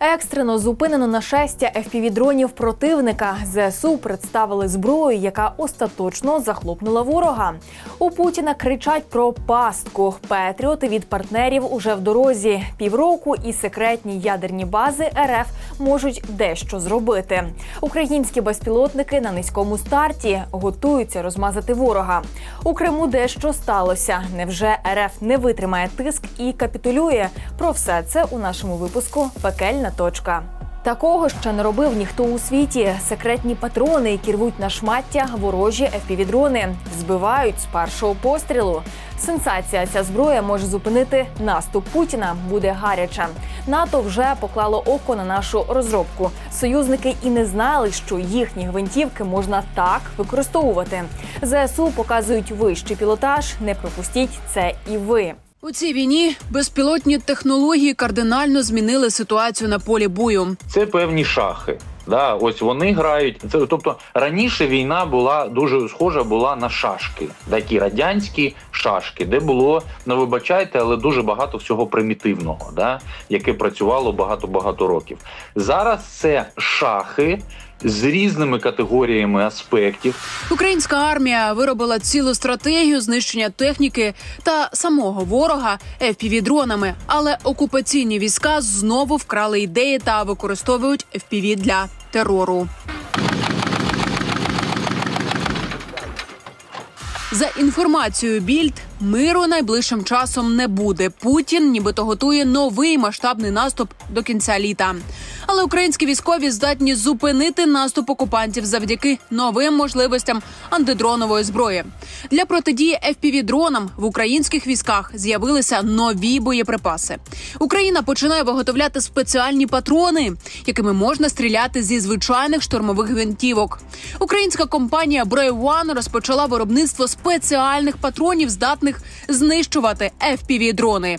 Екстрено зупинено нашестя FPV-дронів противника. ЗСУ представили зброю, яка остаточно захлопнула ворога. У Путіна кричать про пастку. Петріоти від партнерів уже в дорозі. Півроку і секретні ядерні бази РФ можуть дещо зробити. Українські безпілотники на низькому старті готуються розмазати ворога. У Криму дещо сталося. Невже РФ не витримає тиск і капітулює? Про все це у нашому випуску Пекельна точка. Такого ще не робив ніхто у світі. Секретні патрони, які рвуть на шмаття ворожі FPV-дрони, збивають з першого пострілу. Сенсація ця зброя може зупинити наступ Путіна. Буде гаряче. НАТО вже поклало око на нашу розробку. Союзники і не знали, що їхні гвинтівки можна так використовувати. ЗСУ показують вищий пілотаж. Не пропустіть це і ви. У цій війні безпілотні технології кардинально змінили ситуацію на полі бою. це певні шахи. Да, ось вони грають. Це тобто раніше війна була дуже схожа була на шашки, такі радянські шашки, де було ну вибачайте, але дуже багато всього примітивного, да, яке працювало багато багато років. Зараз це шахи з різними категоріями аспектів. Українська армія виробила цілу стратегію знищення техніки та самого ворога FPV-дронами, але окупаційні війська знову вкрали ідеї та використовують FPV для терору. За інформацією Більд, миру найближчим часом не буде. Путін нібито готує новий масштабний наступ до кінця літа. Але українські військові здатні зупинити наступ окупантів завдяки новим можливостям антидронової зброї. Для протидії FPV-дронам в українських військах з'явилися нові боєприпаси. Україна починає виготовляти спеціальні патрони, якими можна стріляти зі звичайних штурмових гвинтівок. Українська компанія Brave One розпочала виробництво спеціальних патронів, здатних знищувати FPV-дрони.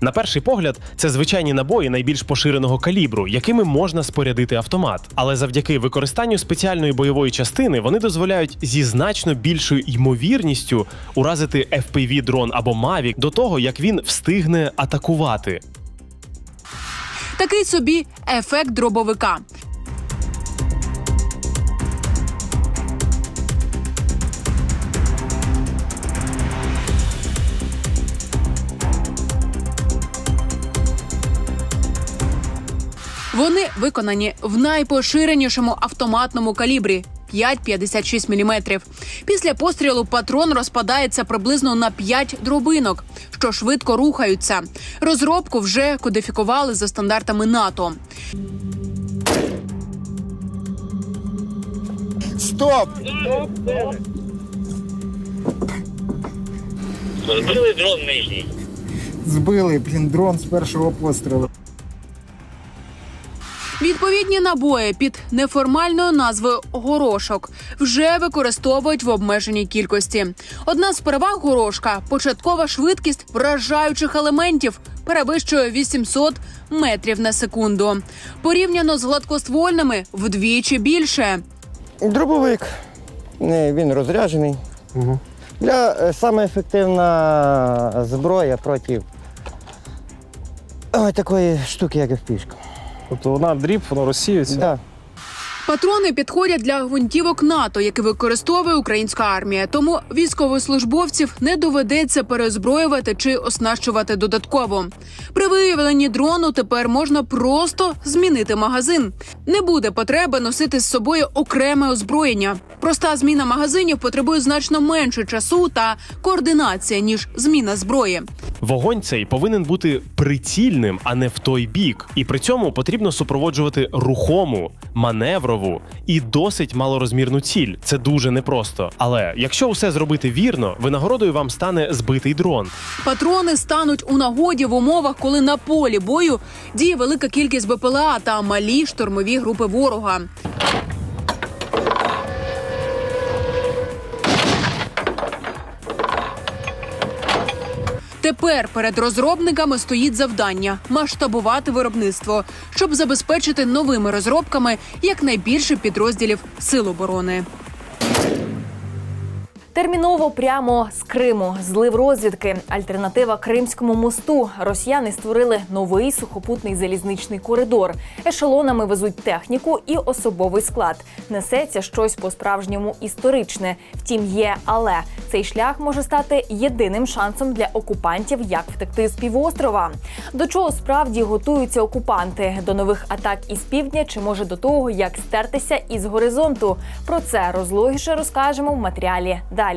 На перший погляд, це звичайні набої найбільш поширеного калібру, якими можна спорядити автомат. Але завдяки використанню спеціальної бойової частини вони дозволяють зі значно більшою ймовірністю уразити fpv дрон або Mavic до того, як він встигне атакувати. Такий собі ефект дробовика. Вони виконані в найпоширенішому автоматному калібрі 5,56 мм. Після пострілу патрон розпадається приблизно на 5 дробинок, що швидко рухаються. Розробку вже кодифікували за стандартами НАТО. Стоп! Збили дрон нижній. Збили, блін, дрон з першого пострілу. Відповідні набої під неформальною назвою горошок вже використовують в обмеженій кількості. Одна з переваг горошка початкова швидкість вражаючих елементів перевищує 800 метрів на секунду. Порівняно з гладкоствольними вдвічі більше. Дробовик. Він розряджений. Для е, саме ефективна зброя проти ой, такої штуки, як впішка. Тобто вона дріб, воно розсіюється. Да. Патрони підходять для гвинтівок НАТО, які використовує українська армія. Тому військовослужбовців не доведеться перезброювати чи оснащувати додатково. При виявленні дрону тепер можна просто змінити магазин. Не буде потреби носити з собою окреме озброєння. Проста зміна магазинів потребує значно менше часу та координації ніж зміна зброї. Вогонь цей повинен бути прицільним, а не в той бік. І при цьому потрібно супроводжувати рухому, маневрову і досить малорозмірну ціль. Це дуже непросто. Але якщо усе зробити вірно, винагородою вам стане збитий дрон. Патрони стануть у нагоді в умовах, коли на полі бою діє велика кількість БПЛА та малі штурмові групи ворога. Тепер перед розробниками стоїть завдання масштабувати виробництво, щоб забезпечити новими розробками якнайбільше підрозділів сил оборони. Терміново прямо з Криму, злив розвідки. Альтернатива Кримському мосту. Росіяни створили новий сухопутний залізничний коридор. Ешелонами везуть техніку і особовий склад. Несеться щось по-справжньому історичне. Втім, є але цей шлях може стати єдиним шансом для окупантів, як втекти з півострова. До чого справді готуються окупанти? До нових атак із півдня чи може до того, як стертися із горизонту? Про це розлогіше розкажемо в матеріалі далі.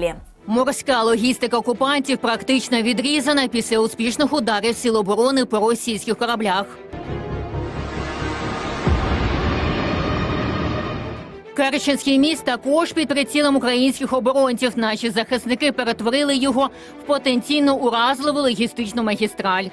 Морська логістика окупантів практично відрізана після успішних ударів сил оборони по російських кораблях. Керченський міст також під прицілом українських оборонців. Наші захисники перетворили його в потенційно уразливу логістичну магістраль.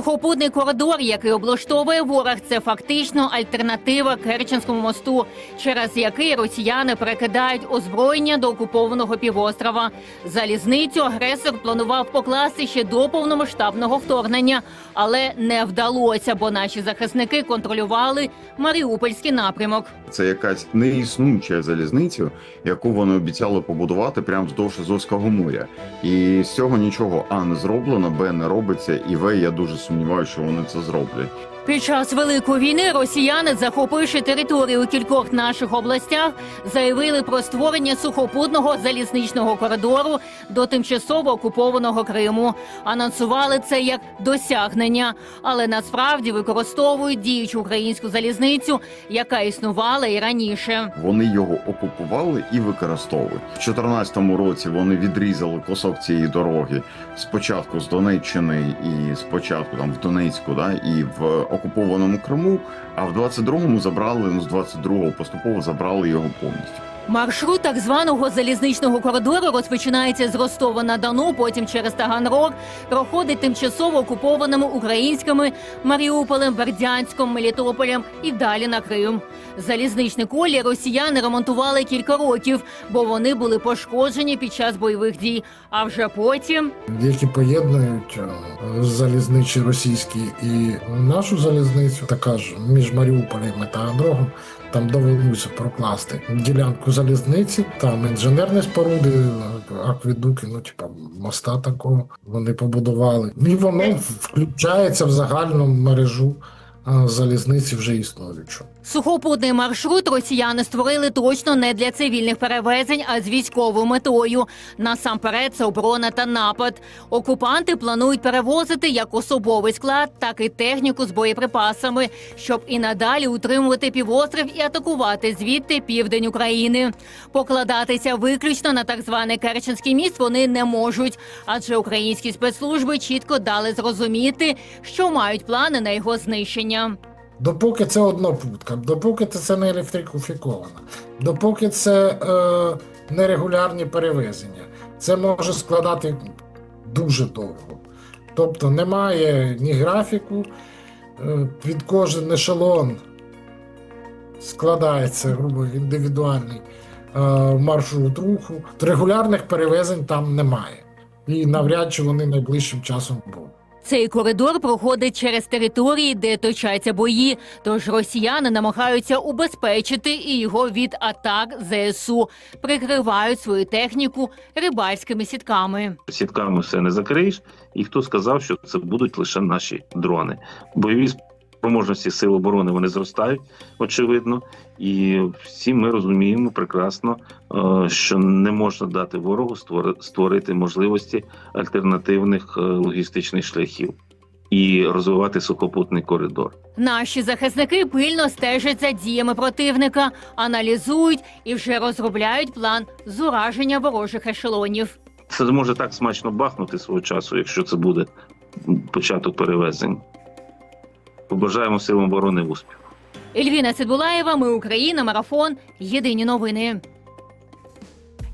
Сухопутний коридор, який облаштовує ворог, це фактично альтернатива Керченському мосту, через який росіяни перекидають озброєння до окупованого півострова. Залізницю агресор планував покласти ще до повномасштабного вторгнення, але не вдалося, бо наші захисники контролювали Маріупольський напрямок. Це якась неіснуюча залізниця, яку вони обіцяли побудувати прямо вздовж Азовського моря. І з цього нічого А не зроблено, Б не робиться, і В я дуже сумніваюся, що вони це зроблять. Під час великої війни росіяни, захопивши територію у кількох наших областях, заявили про створення сухопутного залізничного коридору до тимчасово окупованого Криму. Анонсували це як досягнення, але насправді використовують діючу українську залізницю, яка існувала і раніше. Вони його окупували і використовують. В 2014 році вони відрізали кусок цієї дороги спочатку з Донеччини і спочатку там в Донецьку, да і в окупованому Криму. А в 22-му забрали ну з 22-го поступово забрали його повністю. Маршрут так званого залізничного коридору розпочинається з Ростова на Дону, потім через Таганрог, проходить тимчасово окупованими українськими Маріуполем, Бердянськом, Мелітополем і далі на Крим. Залізничні колії росіяни ремонтували кілька років, бо вони були пошкоджені під час бойових дій. А вже потім які поєднують е, залізничі російські і нашу залізницю, така ж між Маріуполем і Таганрогом. Там довелося прокласти ділянку залізниці, там інженерні споруди, акведуки, ну типа моста такого вони побудували. І воно включається в загальну мережу е, залізниці вже існуючу. Сухопутний маршрут росіяни створили точно не для цивільних перевезень, а з військовою метою. Насамперед, це оборона та напад. Окупанти планують перевозити як особовий склад, так і техніку з боєприпасами, щоб і надалі утримувати півострів і атакувати звідти південь України. Покладатися виключно на так званий Керченський міст вони не можуть, адже українські спецслужби чітко дали зрозуміти, що мають плани на його знищення. Допоки це однопутка, допоки це не електрифіковано, допоки це е, нерегулярні перевезення, це може складати дуже довго. Тобто немає ні графіку, е, під кожен ешелон складається грубо індивідуальний е, маршрут руху. Регулярних перевезень там немає. І навряд чи вони найближчим часом будуть. Цей коридор проходить через території, де точаться бої. Тож росіяни намагаються убезпечити і його від атак ЗСУ, прикривають свою техніку рибальськими сітками. сітками все не закриєш. І хто сказав, що це будуть лише наші дрони? Бойові спроможності сил оборони вони зростають, очевидно, і всі ми розуміємо прекрасно, е, що не можна дати ворогу створи- створити можливості альтернативних е, логістичних шляхів і розвивати сухопутний коридор. Наші захисники пильно стежать за діями противника, аналізують і вже розробляють план з ураження ворожих ешелонів. Це може так смачно бахнути свого часу, якщо це буде початок перевезень. Побажаємо силам оборони успіху. Ельвіна Цибулаєва. ми Україна, марафон. Єдині новини.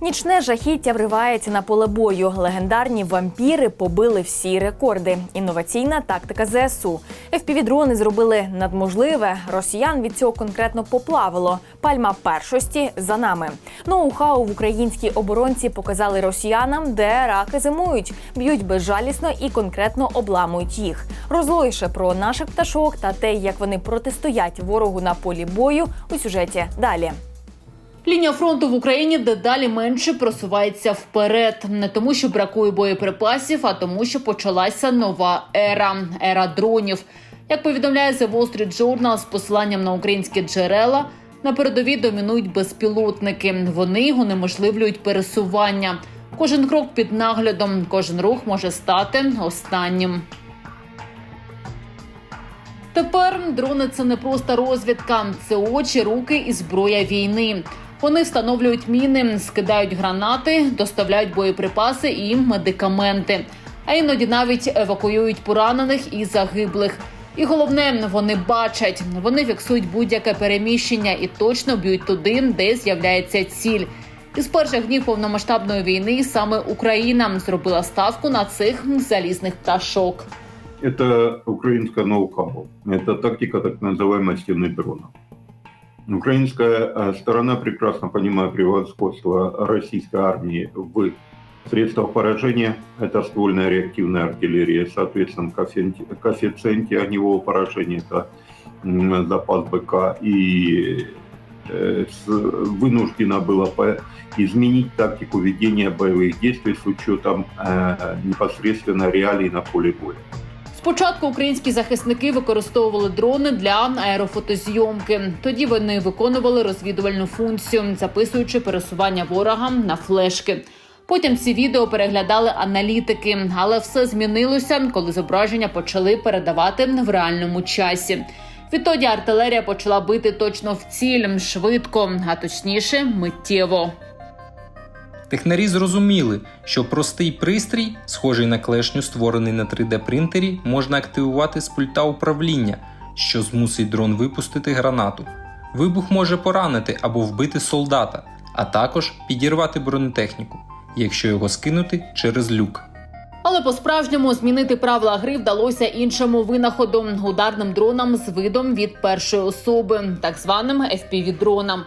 Нічне жахіття вривається на поле бою. Легендарні вампіри побили всі рекорди. Інноваційна тактика ЗСУ. FPV-дрони зробили надможливе. Росіян від цього конкретно поплавило. Пальма першості за нами. Ноу-хау в українській оборонці показали росіянам, де раки зимують, б'ють безжалісно і конкретно обламують їх. Розлойше про наших пташок та те, як вони протистоять ворогу на полі бою у сюжеті далі. Лінія фронту в Україні дедалі менше просувається вперед, не тому, що бракує боєприпасів, а тому, що почалася нова ера ера дронів. Як повідомляє The Wall Street Journal з посиланням на українські джерела, на передовій домінують безпілотники. Вони унеможливлюють пересування. Кожен крок під наглядом, кожен рух може стати останнім. Тепер дрони це не просто розвідка, це очі, руки і зброя війни. Вони встановлюють міни, скидають гранати, доставляють боєприпаси і медикаменти. А іноді навіть евакуюють поранених і загиблих. І головне, вони бачать, вони фіксують будь-яке переміщення і точно б'ють туди, де з'являється ціль. Із перших днів повномасштабної війни саме Україна зробила ставку на цих залізних пташок. Это украинское ноу-хау. Это тактика так называемой стены дронов. Украинская э, сторона прекрасно понимает превосходство российской армии в средствах поражения. Это ствольная реактивная артиллерия, соответственно, коэффициенте, огневого поражения это запас БК. И э, вынуждена была по- изменить тактику ведения боевых действий с учетом э, непосредственно реалий на поле боя. Спочатку українські захисники використовували дрони для аерофотозйомки. Тоді вони виконували розвідувальну функцію, записуючи пересування ворога на флешки. Потім ці відео переглядали аналітики, але все змінилося, коли зображення почали передавати в реальному часі. Відтоді артилерія почала бити точно в ціль швидко, а точніше миттєво. Технарі зрозуміли, що простий пристрій, схожий на клешню, створений на 3D-принтері, можна активувати з пульта управління, що змусить дрон випустити гранату. Вибух може поранити або вбити солдата, а також підірвати бронетехніку, якщо його скинути через люк. Але по-справжньому змінити правила гри вдалося іншому винаходу ударним дронам з видом від першої особи, так званим FPV-дронам.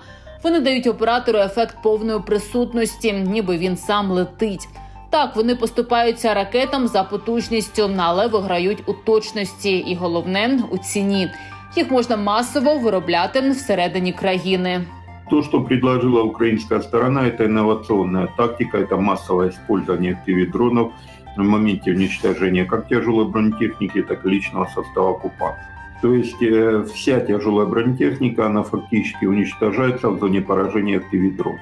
Вони дають оператору ефект повної присутності, ніби він сам летить. Так, вони поступаються ракетам за потужністю, але виграють у точності і головне у ціні. Їх можна масово виробляти всередині країни. То, что предложила украинская сторона, это инновационная тактика, это массовое использование FPV-дронов в моменте уничтожения как тяжелой бронетехники, так и личного состава оккупантов. То есть э, вся тяжелая бронетехника, она фактически уничтожается в зоне поражения FPV-дронов.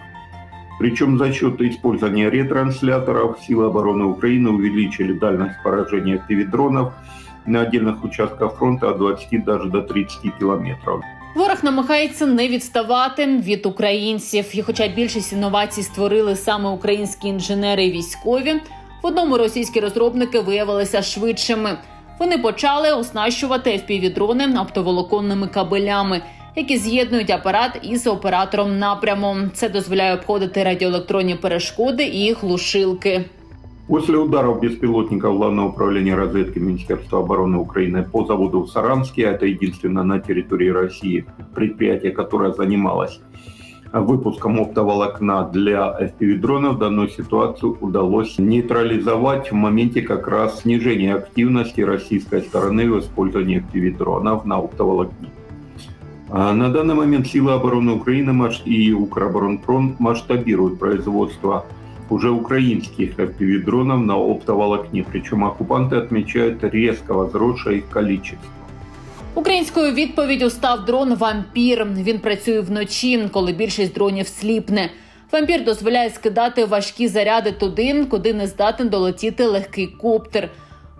Причем за счет использования ретрансляторов силы обороны Украины увеличили дальность поражения FPV-дронов на отдельных участках фронта от 20 даже до 30 километров. Ворог намагається не відставати від українців. І хоча більшість інновацій створили саме українські інженери і військові, в одному російські розробники виявилися швидшими. Вони почали оснащувати FPV-дрони оптоволоконними кабелями, які з'єднують апарат із оператором напряму. Це дозволяє обходити радіоелектронні перешкоди і глушилки. После ударов беспилотников Главного управления разведки Министерства обороны Украины по заводу в Саранске, а это единственное на территории России предприятие, которое занималось выпуском оптоволокна для FPV-дронов, данную ситуацию удалось нейтрализовать в моменте как раз снижения активности российской стороны в использовании FPV-дронов на оптоволокне. А На данный момент силы обороны Украины и Укроборонпром масштабируют производство уже украинских FPV-дронов на оптоволокне, причем оккупанты отмечают резко возросшее их количество. Українською відповіддю став дрон Вампір. Він працює вночі, коли більшість дронів сліпне. Вампір дозволяє скидати важкі заряди туди, куди не здатен долетіти легкий коптер.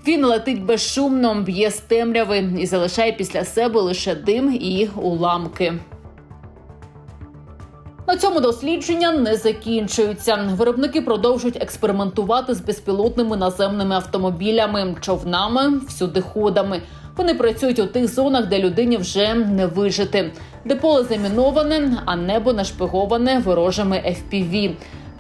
Він летить безшумно, б'є з темряви і залишає після себе лише дим і уламки. На цьому дослідження не закінчуються. Виробники продовжують експериментувати з безпілотними наземними автомобілями, човнами, всюдиходами. Вони працюють у тих зонах, де людині вже не вижити, де поле заміноване, а небо нашпиговане ворожими FPV.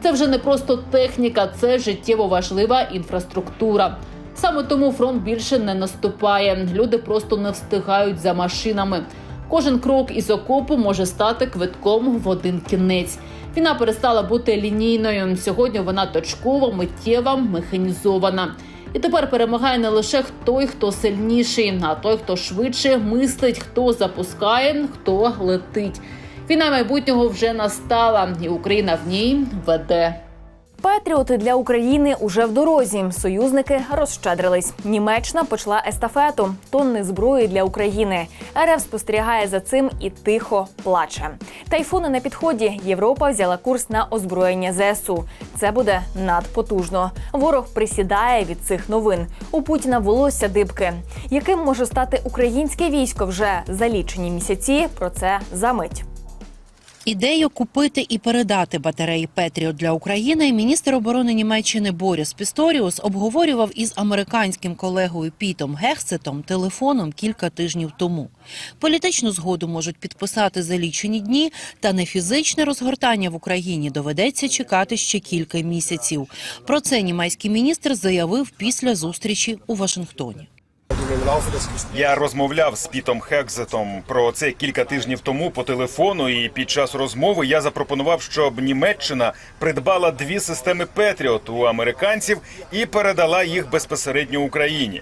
Це вже не просто техніка, це життєво важлива інфраструктура. Саме тому фронт більше не наступає. Люди просто не встигають за машинами. Кожен крок із окопу може стати квитком в один кінець. Війна перестала бути лінійною. Сьогодні вона точкова, миттєва, механізована. І тепер перемагає не лише той, хто сильніший, а той, хто швидше мислить, хто запускає, хто летить. Війна майбутнього вже настала, і Україна в ній веде. Патріоти для України уже в дорозі. Союзники розщедрились. Німеччина почала естафету тонни зброї для України. РФ спостерігає за цим і тихо плаче. Тайфуни на підході. Європа взяла курс на озброєння ЗСУ. Це буде надпотужно. Ворог присідає від цих новин. У Путіна волосся дибки. Яким може стати українське військо вже за лічені місяці? Про це за мить. Ідею купити і передати батареї Петріот для України міністр оборони Німеччини Боріс Пісторіус обговорював із американським колегою Пітом Гехсетом телефоном кілька тижнів тому. Політичну згоду можуть підписати за лічені дні, та на фізичне розгортання в Україні доведеться чекати ще кілька місяців. Про це німецький міністр заявив після зустрічі у Вашингтоні. Я розмовляв з Пітом Хекзетом про це кілька тижнів тому по телефону. І під час розмови я запропонував, щоб Німеччина придбала дві системи Петріот у американців і передала їх безпосередньо Україні.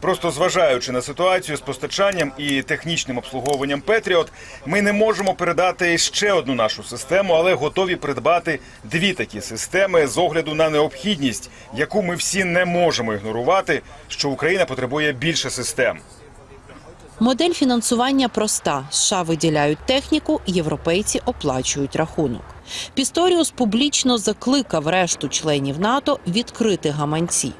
Просто зважаючи на ситуацію з постачанням і технічним обслуговуванням Петріот, ми не можемо передати ще одну нашу систему, але готові придбати дві такі системи з огляду на необхідність, яку ми всі не можемо ігнорувати, що Україна потребує більше систем. Модель фінансування проста: США виділяють техніку, європейці оплачують рахунок. Пісторіус публічно закликав решту членів НАТО відкрити гаманці.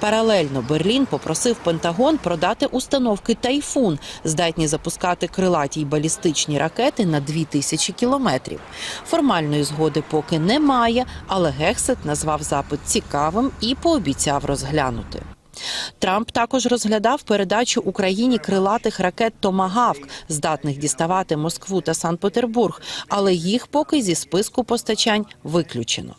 Паралельно Берлін попросив Пентагон продати установки Тайфун, здатні запускати крилаті й балістичні ракети на 2000 кілометрів. Формальної згоди поки немає, але Гексет назвав запит цікавим і пообіцяв розглянути. Трамп також розглядав передачу Україні крилатих ракет Томагавк, здатних діставати Москву та Санкт-Петербург, але їх поки зі списку постачань виключено.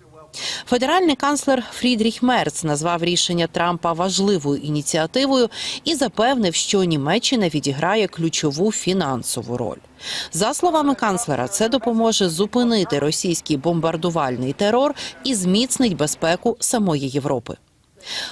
Федеральний канцлер Фрідріх Мерц назвав рішення Трампа важливою ініціативою і запевнив, що Німеччина відіграє ключову фінансову роль. За словами канцлера, це допоможе зупинити російський бомбардувальний терор і зміцнить безпеку самої Європи.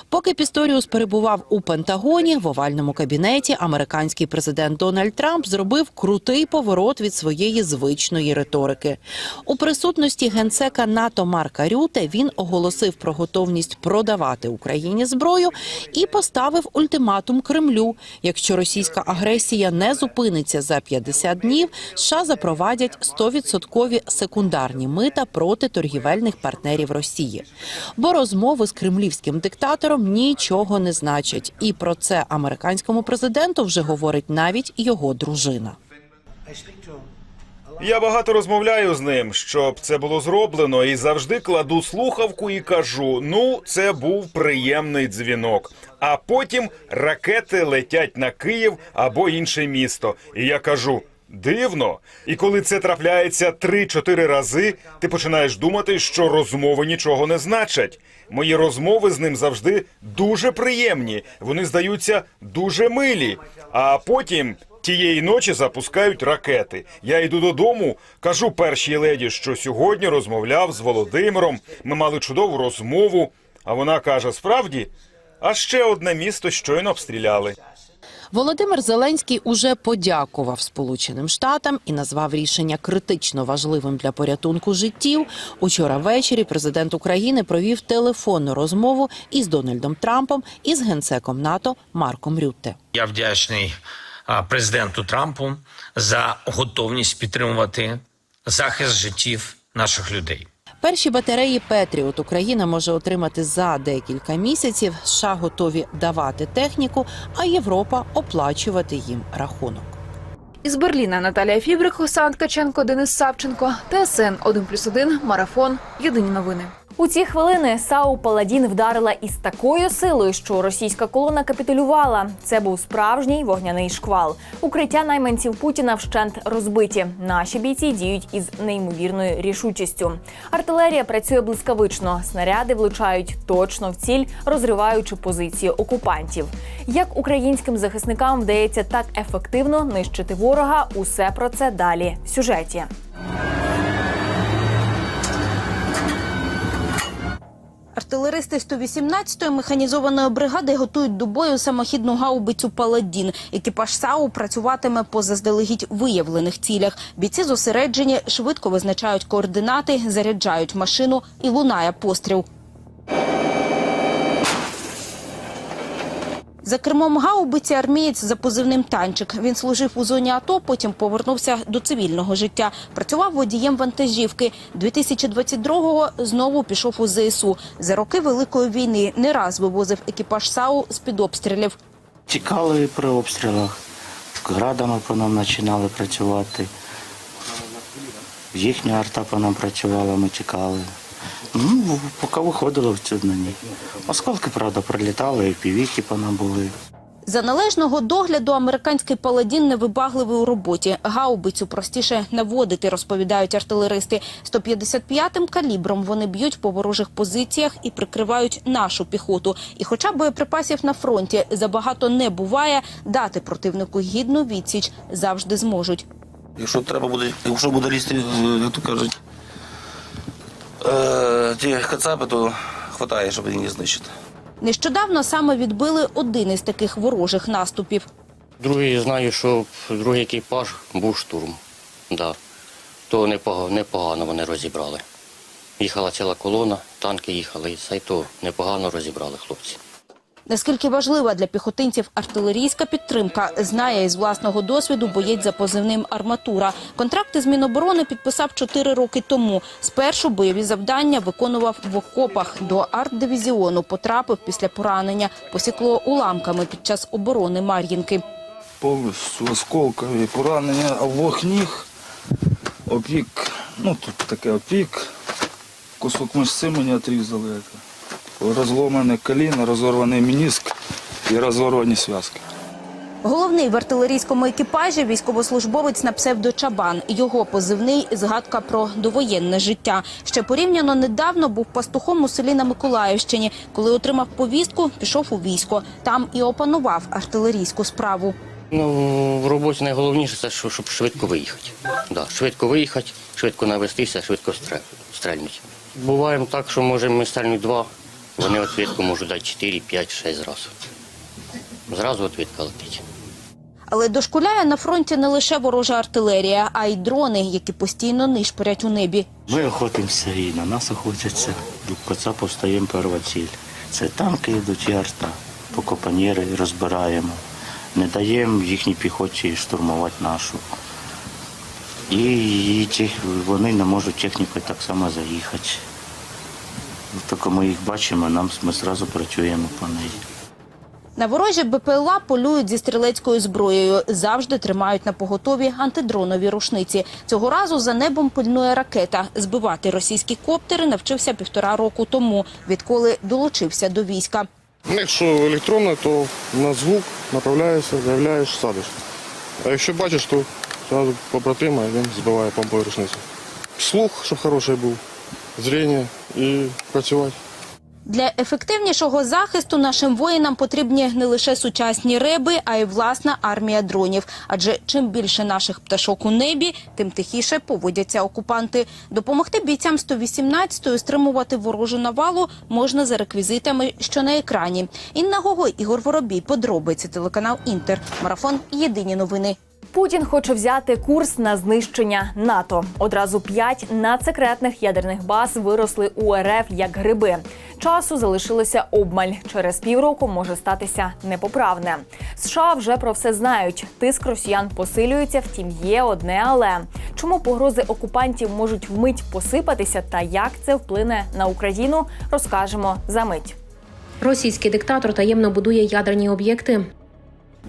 Поки Пісторіус перебував у Пентагоні в овальному кабінеті, американський президент Дональд Трамп зробив крутий поворот від своєї звичної риторики. У присутності генсека НАТО Марка Рюте він оголосив про готовність продавати Україні зброю і поставив ультиматум Кремлю. Якщо російська агресія не зупиниться за 50 днів, США запровадять 100% секундарні мита проти торгівельних партнерів Росії. Бо розмови з кремлівським диктатором нічого не значать, і про це американському президенту вже говорить навіть його дружина. Я багато розмовляю з ним, щоб це було зроблено, і завжди кладу слухавку і кажу: ну, це був приємний дзвінок. А потім ракети летять на Київ або інше місто. І я кажу. Дивно, і коли це трапляється 3-4 рази, ти починаєш думати, що розмови нічого не значать. Мої розмови з ним завжди дуже приємні. Вони здаються дуже милі. А потім тієї ночі запускають ракети. Я йду додому, кажу першій леді, що сьогодні розмовляв з Володимиром. Ми мали чудову розмову. А вона каже: справді, а ще одне місто щойно обстріляли. Володимир Зеленський уже подякував Сполученим Штатам і назвав рішення критично важливим для порятунку життів. Учора ввечері президент України провів телефонну розмову із Дональдом Трампом і з генсеком НАТО Марком Рютте. Я вдячний президенту Трампу за готовність підтримувати захист життів наших людей. Перші батареї Петріот Україна може отримати за декілька місяців. США готові давати техніку, а Європа оплачувати їм рахунок. Із Берліна Наталія Фібрик, Хосан Ткаченко, Денис Савченко, ТСН 1+,1, Марафон. Єдині новини. У ці хвилини САУ Паладін вдарила із такою силою, що російська колона капітулювала. Це був справжній вогняний шквал. Укриття найманців Путіна вщент розбиті. Наші бійці діють із неймовірною рішучістю. Артилерія працює блискавично. Снаряди влучають точно в ціль, розриваючи позиції окупантів. Як українським захисникам вдається так ефективно нищити ворога? Усе про це далі в сюжеті. Артилеристи 118-ї механізованої бригади готують до бою самохідну гаубицю Паладін. Екіпаж САУ працюватиме по заздалегідь виявлених цілях. Бійці зосереджені, швидко визначають координати, заряджають машину і лунає постріл. За кермом гаубиці армієць за позивним танчик. Він служив у зоні АТО, потім повернувся до цивільного життя. Працював водієм вантажівки. 2022-го знову пішов у ЗСУ. За роки Великої війни не раз вивозив екіпаж САУ з-під обстрілів. Тікали при обстрілах, градами по нам починали працювати. Їхня арта по нам працювала, ми тікали. Ну, поки виходило в цю на ній. Осколки, правда, прилітали, і півіки по нам були. За належного догляду американський паладін невибагливий у роботі. Гаубицю простіше наводити, розповідають артилеристи. 155-м калібром вони б'ють по ворожих позиціях і прикривають нашу піхоту. І хоча боєприпасів на фронті забагато не буває, дати противнику гідну відсіч завжди зможуть. Якщо треба буде, якщо буде лізти, е, як то кажуть, е, ті кацапи, то хватає, щоб її знищити. Нещодавно саме відбили один із таких ворожих наступів. Другий знаю, що другий екіпаж був штурм. Да. То непогано, непогано вони розібрали. Їхала ціла колона, танки їхали, і це то непогано розібрали хлопці. Наскільки важлива для піхотинців артилерійська підтримка, знає із власного досвіду боєць за позивним «Арматура». Контракти з Міноборони підписав чотири роки тому. Спершу бойові завдання виконував в окопах. До арт-дивізіону потрапив після поранення. Посікло уламками під час оборони Мар'їнки. повністю осколкові поранення обох ніг, опік, ну тут таке опік, кусок мишці мені отрізали. Розломане коліно, розорваний мініск і розорвані зв'язки. Головний в артилерійському екіпажі військовослужбовець на псевдо Чабан. Його позивний згадка про довоєнне життя. Ще порівняно недавно був пастухом у селі на Миколаївщині. Коли отримав повістку, пішов у військо. Там і опанував артилерійську справу. Ну, в роботі найголовніше це, щоб швидко виїхати. Да, швидко виїхати, швидко навестися, швидко стрельнути. Буває так, що можемо ми стрельнуть два, вони відповідку можуть дати 4, 5, 6 разів. Зразу відповідка летить. Але дошкуляє на фронті не лише ворожа артилерія, а й дрони, які постійно нишпорять у небі. Ми охотимося і на нас охотяться. До Кацапу стаємо перша ціль. Це танки йдуть і арта, по копанєри розбираємо. Не даємо їхній піхоті штурмувати нашу. І, вони не можуть технікою так само заїхати. Тільки ми їх бачимо, нам ми одразу працюємо по неї. На ворожі БПЛА полюють зі стрілецькою зброєю. Завжди тримають на поготові антидронові рушниці. Цього разу за небом пильнує ракета. Збивати російські коптери навчився півтора року тому, відколи долучився до війська. Якщо електронне, то на звук направляєшся, заявляєш, садиш. А якщо бачиш, то одразу побратима він збиває помпою рушницю. Слух, щоб хороший був, зріння і працювати. Для ефективнішого захисту нашим воїнам потрібні не лише сучасні реби, а й власна армія дронів. Адже чим більше наших пташок у небі, тим тихіше поводяться окупанти. Допомогти бійцям 118-ї стримувати ворожу навалу можна за реквізитами, що на екрані. Інна Гогой, Ігор Воробій, подробиці телеканал Інтер. Марафон. Єдині новини. Путін хоче взяти курс на знищення НАТО. Одразу п'ять надсекретних ядерних баз виросли у РФ як гриби. Часу залишилося обмаль. Через півроку може статися непоправне. США вже про все знають. Тиск росіян посилюється. Втім, є одне але чому погрози окупантів можуть вмить посипатися, та як це вплине на Україну, розкажемо за мить. Російський диктатор таємно будує ядерні об'єкти.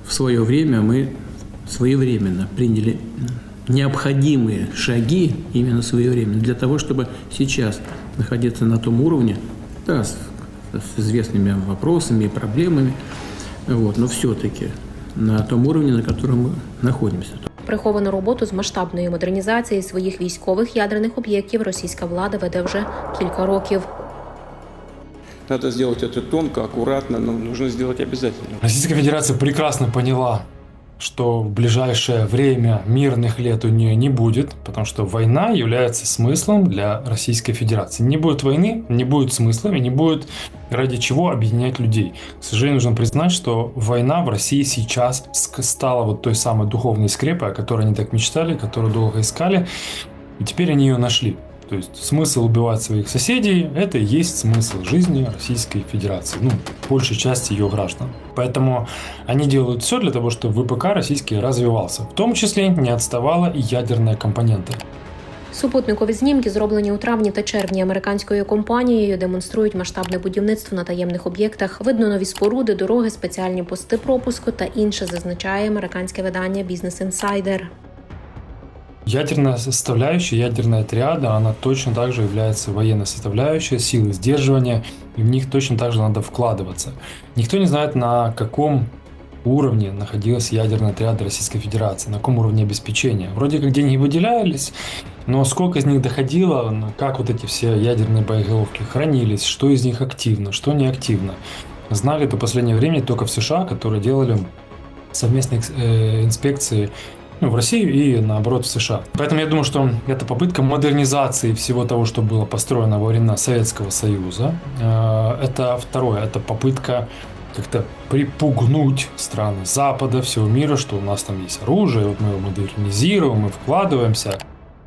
В свое время мы своевременно приняли необходимые шаги, именно своевременно, для того, чтобы сейчас находиться на том уровне, да, с, с известными вопросами и проблемами, вот, но все-таки на том уровне, на котором мы находимся. Приховану роботу з масштабної модернізації своїх військових ядерних об'єктів російська влада веде вже кілька років. Надо сделать это тонко, аккуратно, но нужно сделать обязательно. Российская Федерация прекрасно поняла, что в ближайшее время мирных лет у нее не будет, потому что война является смыслом для Российской Федерации. Не будет войны, не будет смысла и не будет ради чего объединять людей. К сожалению, нужно признать, что война в России сейчас стала вот той самой духовной скрепой, о которой они так мечтали, которую долго искали, и теперь они ее нашли. То есть смысл убивать своих соседей – это и есть смысл жизни Российской Федерации, ну, большей части ее граждан. Поэтому они делают все для того, чтобы ВПК российский развивался. В тому числе не отставала и ядерная компонента. Супутникові знімки, зроблені у травні та червні американською компанією, демонструють масштабне будівництво на таємних об'єктах. Видно нові споруди, дороги, спеціальні пости пропуску та інше, зазначає американське видання Business Insider. Ядерная составляющая, ядерная триада, она точно так же является военной составляющей, силы сдерживания, и в них точно так же надо вкладываться. Никто не знает, на каком уровне находилась ядерная триада Российской Федерации, на каком уровне обеспечения. Вроде как деньги выделялись, но сколько из них доходило, как вот эти все ядерные боеголовки хранились, что из них активно, что не активно. Знали до последнего времени только в США, которые делали совместные э, инспекции ну, в Россию и наоборот в США. Поэтому я думаю, что это попытка модернизации всего того, что было построено во времена Советского Союза. Э, Это второе, это попытка как-то припугнуть страны Запада, всего мира, что у нас там есть оружие, вот мы его модернизируем, мы вкладываемся.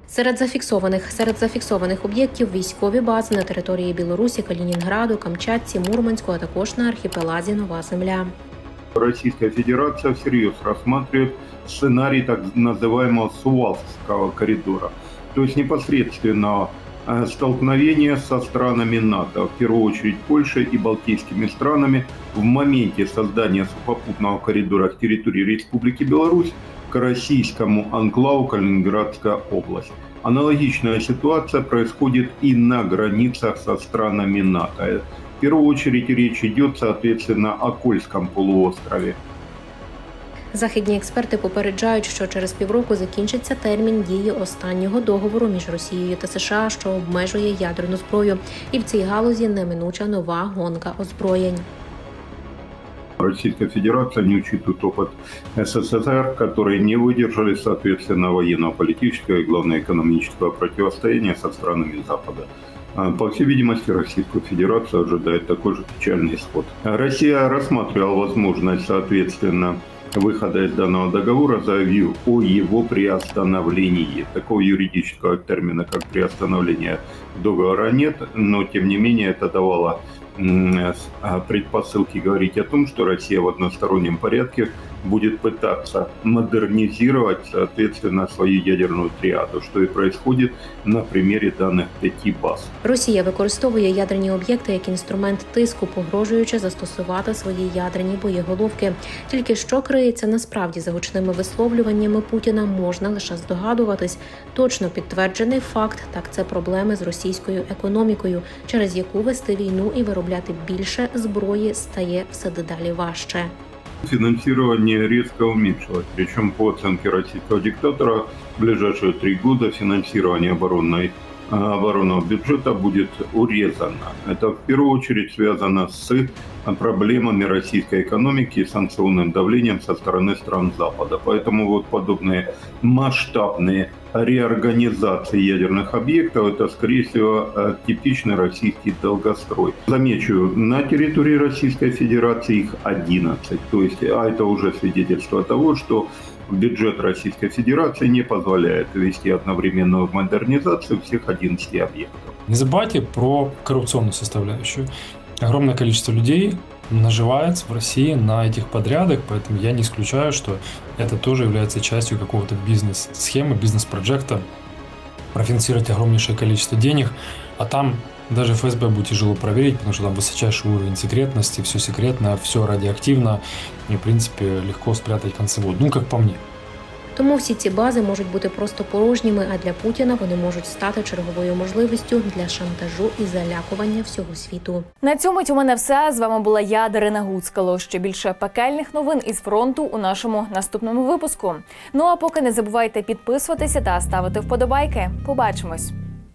Серед зафіксованих серед зафіксованих об'єктів військові бази на території Білорусі, Калінінграду, Камчатці, Мурманську, а також на архіпеладі Нова Земля. Российская Федерация всерьез рассматривает сценарий так называемого Сувалского коридора. То есть непосредственно э, столкновение со странами НАТО, в первую очередь Польшей и балтийскими странами в моменте создания сухопутного коридора с территории Республики Беларусь к российскому анклаву Калининградская область. Аналогичная ситуация происходит и на границах со странами НАТО. В первую очередь речь идет, соответственно, о Кольском полуострове. Західні експерти попереджають, що через півроку закінчиться термін дії останнього договору між Росією та США, що обмежує ядерну зброю, і в цій галузі неминуча нова гонка озброєнь. Российская Федерация не учитывает опыт СССР, которые не выдержали, соответственно, военно-политического и, главное, экономического противостояния со странами Запада. А, По всей видимости, Российскую Федерацию ожидает такой же печальный исход. Россия рассматривала возможность, соответственно, выхода из данного договора, заявив о его приостановлении. Такого юридического термина, как приостановление договора нет, но тем не менее это давало а, предпосылки говорить о том, что Россия в одностороннем порядке будет пытаться модернизировать, соответственно, свою ядерную триаду, что и происходит на примере данных пяти баз. Росія використовує ядерні об'єкти як інструмент тиску, погрожуючи застосувати свої ядерні боєголовки. Тільки що криється насправді за гучними висловлюваннями Путіна, можна лише здогадуватись. Точно підтверджений факт так це проблеми з російською економікою, через яку вести війну і виробляти більше зброї стає все дедалі важче. Финансирование резко уменьшилось. Причем по оценке российского диктатора в ближайшие три года финансирование оборонной, а, оборонного бюджета будет урезано. Это в первую очередь связано с проблемами российской экономики и санкционным давлением со стороны стран Запада. Поэтому вот подобные масштабные реорганизации ядерных объектов это, скорее всего, э, типичный российский долгострой. Замечу, на территории Российской Федерации их 11. То есть, а это уже свидетельство того, что бюджет Российской Федерации не позволяет вести одновременную модернизацию всех 11 объектов. Не забывайте про коррупционную составляющую. Огромное количество людей наживается в России на этих подрядах, поэтому я не исключаю, что это тоже является частью какого-то бизнес-схемы, бизнес-проекта, профинансировать огромнейшее количество денег, а там даже ФСБ будет тяжело проверить, потому что там высочайший уровень секретности, все секретно, все радиоактивно, и, в принципе, легко спрятать концы воду. Ну, как по мне. Тому всі ці бази можуть бути просто порожніми, а для Путіна вони можуть стати черговою можливістю для шантажу і залякування всього світу. На цьому у мене все. З вами була я, Дарина Гуцкало. Ще більше пекельних новин із фронту у нашому наступному випуску. Ну а поки не забувайте підписуватися та ставити вподобайки. Побачимось.